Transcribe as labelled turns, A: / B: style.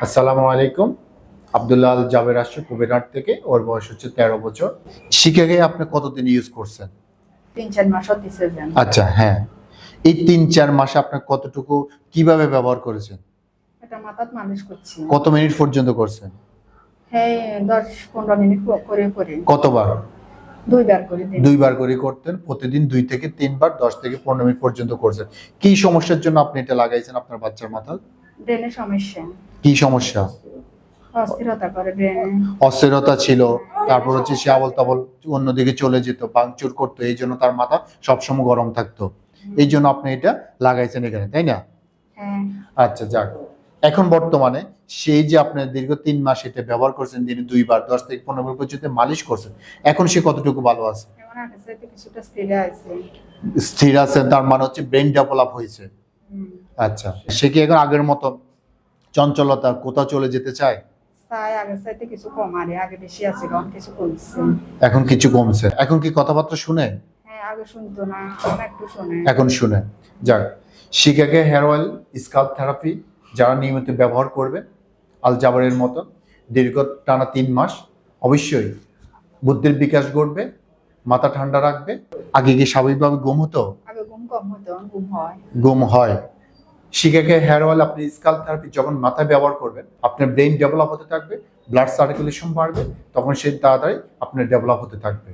A: আসসালামু আলাইকুম। আব্দুল্লাহ আল জাবের আসছে কুবেরহাট থেকে। ওর বয়স হচ্ছে তেরো বছর। শিখে আপনি কতদিন ইউজ করছেন?
B: তিন চার মাস হতেছে যেন।
A: আচ্ছা হ্যাঁ। এই তিন চার মাসে আপনার কতটুকু কীভাবে ব্যবহার করেছেন?
B: এটা মাথাত মালিশ করছি।
A: কত মিনিট পর্যন্ত করছেন?
B: হ্যাঁ দশ পনেরো মিনিট ক- করে করে।
A: কতবার?
B: দুইবার করে দিন।
A: দুইবার করে করতেন। প্রতিদিন দুই থেকে তিনবার দশ থেকে পনেরো মিনিট পর্যন্ত করছেন। কি সমস্যার জন্য আপনি এটা লাগাইছেন আপনার বাচ্চার মাথায়
B: সমস্যা।
A: কি সমস্যা?
B: অস্থিরতা
A: ছিল তারপর হচ্ছে সে আবল তাবল অন্যদিকে চলে যেত পাংচুর করতো এই জন্য তার মাথা সবসময় গরম থাকতো। এই জন্য আপনি এটা লাগাইছেন এখানে তাই না?
B: হ্যাঁ।
A: আচ্ছা যাক। এখন বর্তমানে সেই যে আপনি দীর্ঘ তিন মাস এটা ব্যবহার করছেন দিনে দুইবার দশ থেকে পনেরো পর্যন্ত মালিশ করছেন এখন সে কতটুকু ভালো আছে?
B: স্থির আছে।
A: তার মানে হচ্ছে ব্রেন ডেভেলপ হয়েছে। আচ্ছা সে কি এখন আগের মতো? চঞ্চলতা কোথাও চলে যেতে চায়?
B: এখন কিছু কমছে।
A: এখন কি কথাবার্তা শুনে?
B: হ্যাঁ এখন শোনে।
A: যাক shikakai hair oil scalp therapy যারা নিয়মিত ব্যবহার করবে আল জাবারের মতো দীর্ঘ টানা তিন মাস অবশ্যই বুদ্ধির বিকাশ ঘটবে মাথা ঠান্ডা রাখবে। আগে কি স্বাভাবিকভাবে ঘুম হতো?
B: হয়।
A: ঘুম হয়। শিকাকে হেয়ার অয়েল আপনি স্কাল থেরাপি যখন মাথায় ব্যবহার করবেন, আপনার ব্রেন ডেভেলপ হতে থাকবে ব্লাড সার্কুলেশন বাড়বে, তখন সে তাড়াতাড়ি আপনার ডেভেলপ হতে থাকবে।